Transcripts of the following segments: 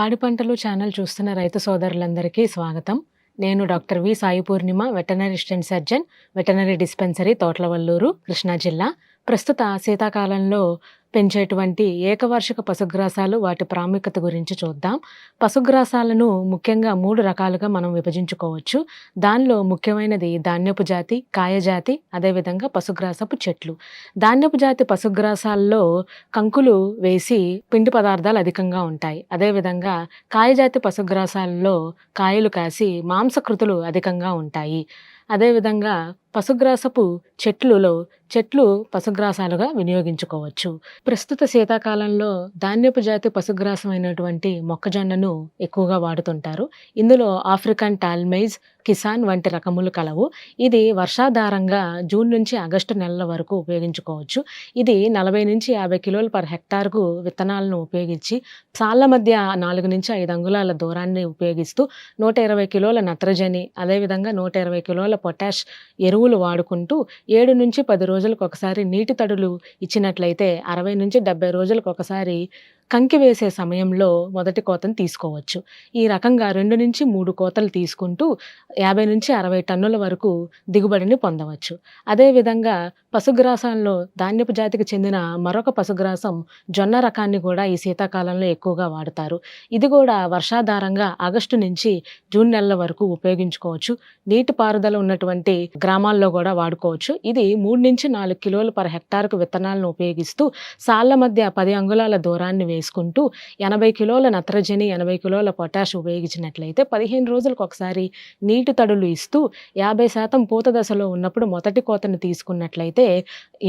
పాడి పంటలు ఛానల్ చూస్తున్న రైతు సోదరులందరికీ స్వాగతం. నేను doctor V Sai Purnima veterinary assistant surgeon veterinary dispensary Thotlavalluru Krishna జిల్లా. ప్రస్తుత శీతాకాలంలో పెంచేటువంటి ఏకవార్షిక పశుగ్రాసాలు వాటి ప్రాముఖ్యత గురించి చూద్దాం. పశుగ్రాసాలను ముఖ్యంగా మూడు రకాలుగా మనం విభజించుకోవచ్చు. దానిలో ముఖ్యమైనది ధాన్యపు జాతి కాయజాతి అదేవిధంగా పశుగ్రాసపు చెట్లు. ధాన్యపు జాతి పశుగ్రాసాల్లో కంకులు వేసి పిండి పదార్థాలు అధికంగా ఉంటాయి. అదేవిధంగా కాయజాతి పశుగ్రాసాల్లో కాయలు కాసి మాంసకృతులు అధికంగా ఉంటాయి. అదేవిధంగా పశుగ్రాసపు చెట్లులో చెట్లు పశుగ్రాసాలుగా వినియోగించుకోవచ్చు. ప్రస్తుత శీతాకాలంలో ధాన్యపు జాతి పశుగ్రాసమైనటువంటి మొక్కజొన్నను ఎక్కువగా వాడుతుంటారు. ఇందులో ఆఫ్రికన్ టాల్మైజ్ కిసాన్ వంటి రకములు కలవు. ఇది వర్షాధారంగా జూన్ నుంచి ఆగస్టు నెలల వరకు ఉపయోగించుకోవచ్చు. ఇది నలభై నుంచి యాభై కిలోలు పర్ హెక్టార్కు విత్తనాలను ఉపయోగించి సాళ్ళ మధ్య నాలుగు నుంచి ఐదు అంగుళాల దూరాన్ని ఉపయోగిస్తూ నూట ఇరవై కిలోల నత్రజని అదేవిధంగా నూట ఇరవై కిలోల పొటాష్ ఎరువు ఎరువులు వాడుకుంటూ ఏడు నుంచి పది రోజులకు ఒకసారి నీటి తడులు ఇచ్చినట్లయితే అరవై నుంచి డెబ్బై రోజులకు ఒకసారి కంకి వేసే సమయంలో మొదటి కోతను తీసుకోవచ్చు. ఈ రకంగా రెండు నుంచి మూడు కోతలు తీసుకుంటూ యాభై నుంచి అరవై టన్నుల వరకు దిగుబడిని పొందవచ్చు. అదేవిధంగా పశుగ్రాసంలో ధాన్యపు జాతికి చెందిన మరొక పశుగ్రాసం జొన్న రకాన్ని కూడా ఈ శీతాకాలంలో ఎక్కువగా వాడతారు. ఇది కూడా వర్షాధారంగా ఆగస్టు నుంచి జూన్ నెలల వరకు ఉపయోగించుకోవచ్చు. నీటి పారుదల ఉన్నటువంటి గ్రామాల్లో కూడా వాడుకోవచ్చు. ఇది మూడు నుంచి నాలుగు కిలోలు పర్ హెక్టార్కు విత్తనాలను ఉపయోగిస్తూ సాళ్ళ మధ్య పది అంగుళాల దూరాన్ని వేసుకుంటూ ఎనభై కిలోల నత్రజని ఎనభై కిలోల పొటాష్ ఉపయోగించినట్లయితే పదిహేను రోజులకు ఒకసారి నీటి తడులు ఇస్తూ యాభై శాతం పూత దశలో ఉన్నప్పుడు మొదటి కోతను తీసుకున్నట్లయితే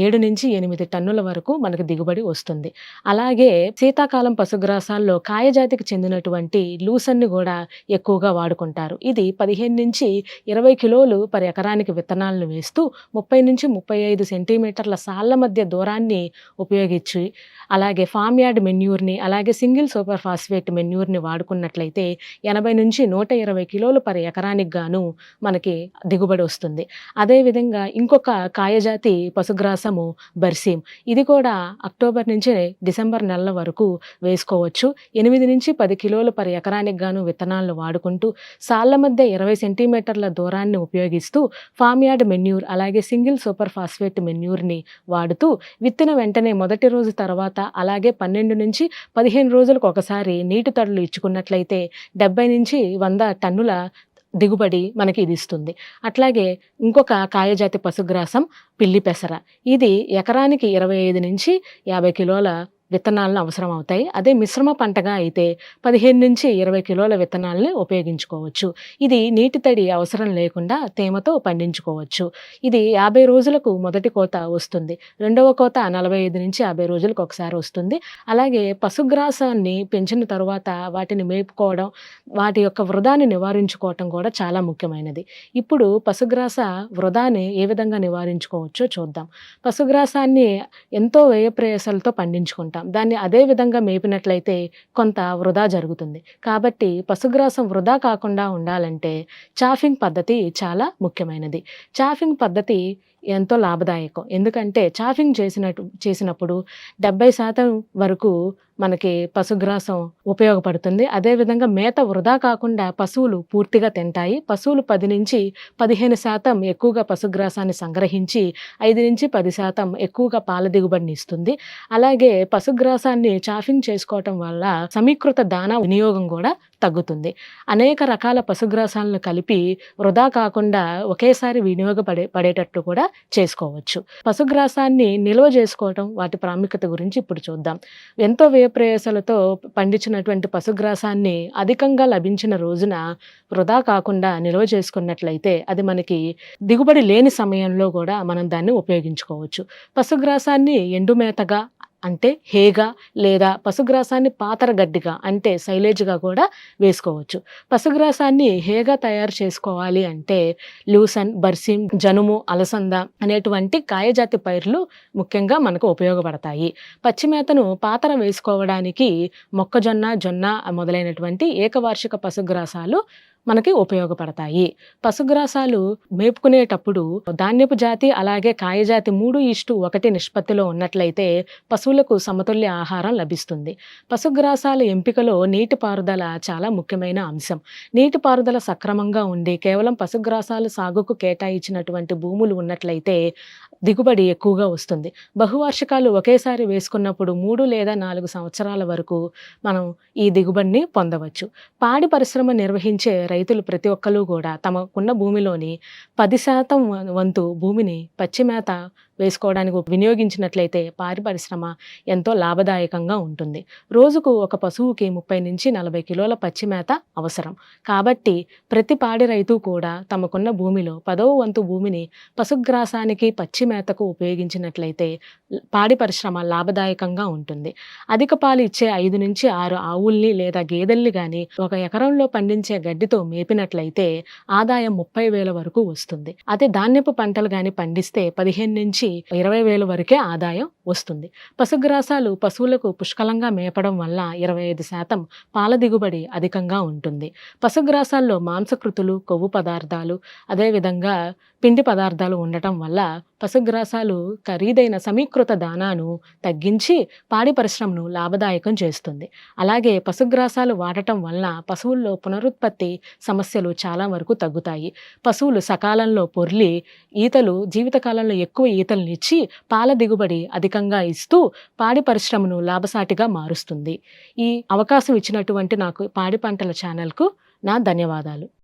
ఏడు నుంచి ఎనిమిది టన్నుల వరకు మనకు దిగుబడి వస్తుంది. అలాగే శీతాకాలం పశుగ్రాసాల్లో కాయజాతికి చెందినటువంటి లూసన్ని కూడా ఎక్కువగా వాడుకుంటారు. ఇది పదిహేను నుంచి ఇరవై కిలోలు పర్ ఎకరానికి విత్తనాలను వేస్తూ ముప్పై నుంచి ముప్పై ఐదు సెంటీమీటర్ల సాళ్ళ మధ్య దూరాన్ని ఉపయోగించి అలాగే ఫామ్ యార్డ్ మెన్యూర్ని అలాగే సింగిల్ సూపర్ ఫాస్ఫేట్ మెన్యూర్ని వాడుకున్నట్లయితే ఎనభై నుంచి నూట ఇరవై కిలోలు పర్ ఎకరానికి గాను మనకి దిగుబడి వస్తుంది. అదేవిధంగా ఇంకొక కాయజాతి పశుగ్రాసము బర్సీం ఇది కూడా అక్టోబర్ నుంచి డిసెంబర్ నెలల వరకు వేసుకోవచ్చు. ఎనిమిది నుంచి పది కిలోలు పర్ ఎకరానికి గాను విత్తనాలను వాడుకుంటూ సాళ్ళ మధ్య ఇరవై సెంటీమీటర్ల దూరాన్ని ఉపయోగిస్తూ ఫామ్ యార్డ్ మెన్యూర్ అలాగే సింగిల్ సూపర్ ఫాస్ఫేట్ మెన్యూర్ని వాడుతూ విత్తిన వెంటనే మొదటి రోజు తర్వాత అలాగే పన్నెండు నుంచి పదిహేను రోజులకు ఒకసారి నీటి తడులు ఇచ్చుకున్నట్లయితే డెబ్బై నుంచి వంద టన్నుల దిగుబడి మనకి ఇది ఇస్తుంది. అట్లాగే ఇంకొక కాయజాతి పశుగ్రాసం పిల్లి పెసర. ఇది ఎకరానికి ఇరవై ఐదు నుంచి యాభై కిలోల విత్తనాలను అవసరం అవుతాయి అదే మిశ్రమ పంటగా అయితే పదిహేను నుంచి ఇరవై కిలోల విత్తనాలని ఉపయోగించుకోవచ్చు. ఇది నీటి తడి అవసరం లేకుండా తేమతో పండించుకోవచ్చు. ఇది యాభై రోజులకు మొదటి కోత వస్తుంది. రెండవ కోత నలభై ఐదు నుంచి యాభై రోజులకు ఒకసారి వస్తుంది. అలాగే పశుగ్రాసాన్ని పెంచిన తరువాత వాటిని మేపుకోవడం వాటి యొక్క వృధాని నివారించుకోవటం కూడా చాలా ముఖ్యమైనది. ఇప్పుడు పశుగ్రాస వృధాని ఏ విధంగా నివారించుకోవచ్చో చూద్దాం. పశుగ్రాసాన్ని ఎంతో వ్యయ ప్రయాసాలతో పండించుకుంటాం. దాన్ని అదే విధంగా మేపినట్లయితే కొంత వృధా జరుగుతుంది. కాబట్టి పశుగ్రాసం వృధా కాకుండా ఉండాలంటే చాఫింగ్ పద్ధతి చాలా ముఖ్యమైనది. చాఫింగ్ పద్ధతి ఎంతో లాభదాయకం. ఎందుకంటే చాఫింగ్ చేసినట్టు చేసినప్పుడు డెబ్బై శాతం వరకు మనకి పశుగ్రాసం ఉపయోగపడుతుంది. అదేవిధంగా మేత వృధా కాకుండా పశువులు పూర్తిగా తింటాయి. పశువులు పది నుంచి పదిహేను శాతం ఎక్కువగా పశుగ్రాసాన్ని సంగ్రహించి ఐదు నుంచి పది శాతం ఎక్కువగా పాల దిగుబడిని ఇస్తుంది. అలాగే పశుగ్రాసాన్ని చాఫింగ్ చేసుకోవటం వల్ల సమీకృత దానా వినియోగం కూడా తగ్గుతుంది. అనేక రకాల పశుగ్రాసాలను కలిపి వృధా కాకుండా ఒకేసారి వినియోగపడే పడేటట్టు కూడా చేసుకోవచ్చు. పశుగ్రాసాన్ని నిల్వ చేసుకోవటం వాటి ప్రాముఖ్యత గురించి ఇప్పుడు చూద్దాం. ఎంతో వ్యయప్రయాసాలతో పండించినటువంటి పశుగ్రాసాన్ని అధికంగా లభించిన రోజున వృధా కాకుండా నిల్వ చేసుకున్నట్లయితే అది మనకి దిగుబడి లేని సమయంలో కూడా మనం దాన్ని ఉపయోగించుకోవచ్చు. పశుగ్రాసాన్ని ఎండుమేతగా అంటే హేగా లేదా పశుగ్రాసాన్ని పాతర గడ్డిగా అంటే సైలేజ్గా కూడా వేసుకోవచ్చు. పశుగ్రాసాన్ని హేగా తయారు చేసుకోవాలి అంటే లూసన్ బర్సిం జనుము అలసంద అనేటువంటి కాయజాతి పైర్లు ముఖ్యంగా మనకు ఉపయోగపడతాయి. పచ్చిమేతను పాతర వేసుకోవడానికి మొక్కజొన్న జొన్న మొదలైనటువంటి ఏకవార్షిక పశుగ్రాసాలు మనకి ఉపయోగపడతాయి. పశుగ్రాసాలు మేపుకునేటప్పుడు ధాన్యపు జాతి అలాగే కాయజాతి మూడు ఇష్టు ఒకటి నిష్పత్తిలో ఉన్నట్లయితే పశువులకు సమతుల్య ఆహారం లభిస్తుంది. పశుగ్రాసాల ఎంపికలో నీటిపారుదల చాలా ముఖ్యమైన అంశం. నీటిపారుదల సక్రమంగా ఉండి కేవలం పశుగ్రాసాలు సాగుకు కేటాయించినటువంటి భూములు ఉన్నట్లయితే దిగుబడి ఎక్కువగా వస్తుంది. బహువార్షికాలు ఒకేసారి వేసుకున్నప్పుడు మూడు లేదా నాలుగు సంవత్సరాల వరకు మనం ఈ దిగుబడిని పొందవచ్చు. పాడి పరిశ్రమ నిర్వహించే రైతులు ప్రతి ఒక్కరు కూడా తమకున్న భూమిలోని పది శాతం వంతు భూమిని పచ్చిమేత వేసుకోవడానికి వినియోగించినట్లయితే పాడి పరిశ్రమ ఎంతో లాభదాయకంగా ఉంటుంది. రోజుకు ఒక పశువుకి ముప్పై నుంచి నలభై కిలోల పచ్చి మేత అవసరం. కాబట్టి ప్రతి పాడి రైతు కూడా తమకున్న భూమిలో పదవ వంతు భూమిని పశుగ్రాసానికి పచ్చి మేతకు ఉపయోగించినట్లయితే పాడి పరిశ్రమ లాభదాయకంగా ఉంటుంది. అధిక పాలు ఇచ్చే ఐదు నుంచి ఆరు ఆవుల్ని లేదా గేదెల్ని కానీ ఒక ఎకరంలో పండించే గడ్డితో మేపినట్లయితే ఆదాయం ముప్పై వేల వరకు వస్తుంది. అదే ధాన్యపు పంటలు కానీ పండిస్తే పదిహేను నుంచి ఇరవై వేలు వరకే ఆదాయం వస్తుంది. పశుగ్రాసాలు పశువులకు పుష్కలంగా మేపడం వల్ల ఇరవై ఐదు శాతం పాల దిగుబడి అధికంగా ఉంటుంది. పశుగ్రాసాల్లో మాంసకృతులు కొవ్వు పదార్థాలు అదేవిధంగా పిండి పదార్థాలు ఉండటం వల్ల పశుగ్రాసాలు ఖరీదైన సమీకృత దానాను తగ్గించి పాడి పరిశ్రమను లాభదాయకం చేస్తుంది. అలాగే పశుగ్రాసాలు వాడటం వల్ల పశువుల్లో పునరుత్పత్తి సమస్యలు చాలా వరకు తగ్గుతాయి. పశువులు సకాలంలో పొర్లి ఈతలు జీవితకాలంలో ఎక్కువ ఈత ఇచ్చి పాల దిగుబడి అధికంగా ఇస్తూ పాడి పరిశ్రమను లాభసాటిగా మారుస్తుంది. ఈ అవకాశం ఇచ్చినటువంటి నాకు పాడి పంటల ఛానల్కు నా ధన్యవాదాలు.